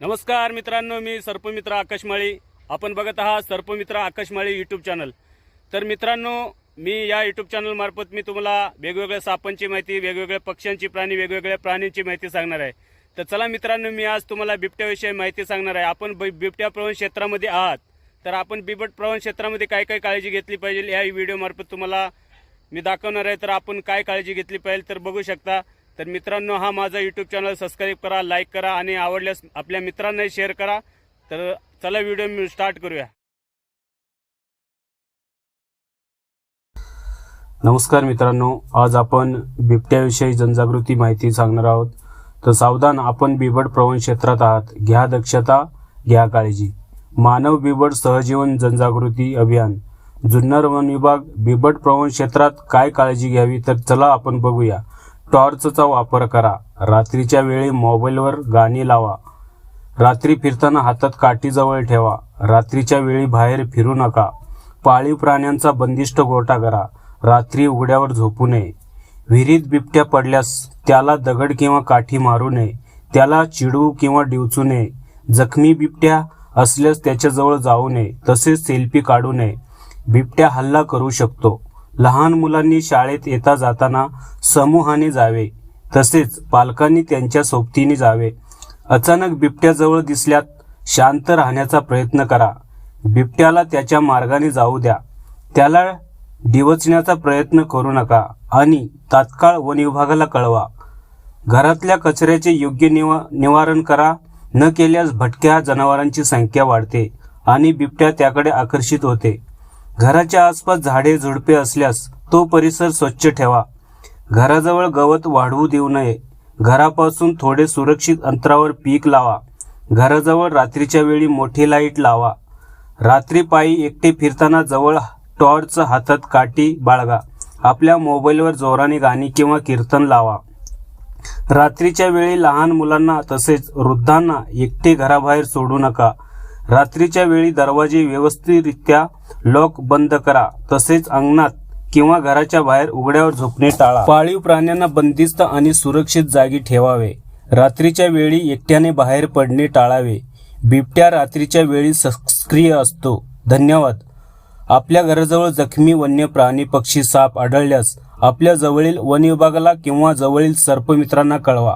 नमस्कार मित्रांनो मी सर्पमित्र आकाश माळी. आपण बघत आहात सर्पमित्र आकाश माळी यूट्यूब चॅनल तर मित्रांनो मी या यूट्यूब चॅनलमार्फत मी तुम्हाला वेगवेगळ्या सापांची माहिती वेगवेगळ्या पक्ष्यांची प्राणी वेगवेगळ्या प्राण्यांची माहिती सांगणार आहे. तर चला मित्रांनो मी आज तुम्हाला बिबट्याविषयी माहिती सांगणार आहे. आपण बि- बिबट्या प्रवण क्षेत्रामध्ये आहात. तर आपण बिबट प्रवण क्षेत्रामध्ये काय काय काळजी घेतली पाहिजे या व्हिडिओमार्फत तुम्हाला मी दाखवणार आहे. तर आपण काय काळजी घेतली पाहिजे तर बघू शकता. तर मित्रांनो हा माझा यूट्यूब चॅनल सबस्क्राईब करा लाईक करा आणि आवडल्यास आपल्या मित्रांनाही शेअर करा. तर चला व्हिडिओ मी स्टार्ट करूया. नमस्कार मित्रांनो आज आपण बिबट्याविषयी जनजागृती माहिती सांगणार आहोत. तर सावधान आपण बिबट प्रवण क्षेत्रात आहात. घ्या दक्षता घ्या काळजी. मानव बिबट सहजीवन जनजागृती अभियान. जुन्नर वन विभाग बिबट प्रवण क्षेत्रात काय काळजी घ्यावी तर चला आपण बघूया. टॉर्चचा वापर करा. रात्रीच्या वेळी मोबाईलवर गाणी लावा. रात्री फिरताना हातात काठीजवळ ठेवा. रात्रीच्या वेळी बाहेर फिरू नका. पाळीव प्राण्यांचा बंदिष्ट गोटा करा. रात्री उघड्यावर झोपू नये. विहिरीत बिबट्या पडल्यास त्याला दगड किंवा काठी मारू नये. त्याला चिडवू किंवा डिवचू नये. जखमी बिबट्या असल्यास त्याच्याजवळ जाऊ नये. तसेच सेल्फी काढू नये. बिबट्या हल्ला करू शकतो. लहान मुलांनी शाळेत येता जाताना समूहाने जावे तसेच पालकांनी त्यांच्या सोबतीने जावे. अचानक बिबट्याजवळ दिसल्यात शांत राहण्याचा प्रयत्न करा. बिबट्याला त्याच्या मार्गाने जाऊ द्या. त्याला डिवचण्याचा प्रयत्न करू नका आणि तात्काळ वन विभागाला कळवा. घरातल्या कचऱ्याचे योग्य निवा निवारण करा. न केल्यास भटक्या जनावरांची संख्या वाढते आणि बिबट्या त्याकडे आकर्षित होते. घराच्या आसपास झाडे झुडपे असल्यास तो परिसर स्वच्छ ठेवा. घराजवळ गवत वाढवू देऊ नये. घरापासून थोडे सुरक्षित अंतरावर पीक लावा. घराजवळ रात्रीच्या वेळी मोठी लाइट लावा. रात्री पायी एकटे फिरताना जवळ टॉर्च हातात काठी बाळगा. आपल्या मोबाईलवर जोराने गाणी किंवा कीर्तन लावा. रात्रीच्या वेळी लहान मुलांना तसेच वृद्धांना एकटे घराबाहेर सोडू नका. रात्रीच्या वेळी दरवाजे व्यवस्थितरित्या लॉक बंद करा. तसेच अंगणात किंवा घराच्या बाहेर उघड्यावर झोपणे टाळा. पाळीव प्राण्यांना बंदिस्त आणि सुरक्षित जागी ठेवावे. रात्रीच्या वेळी एकट्याने बाहेर पडणे टाळावे. बिबट्या रात्रीच्या वेळी सक्रिय असतो. धन्यवाद. आपल्या घराजवळ जखमी वन्य प्राणी पक्षी साप आढळल्यास आपल्या जवळील वन विभागाला किंवा जवळील सर्पमित्रांना कळवा.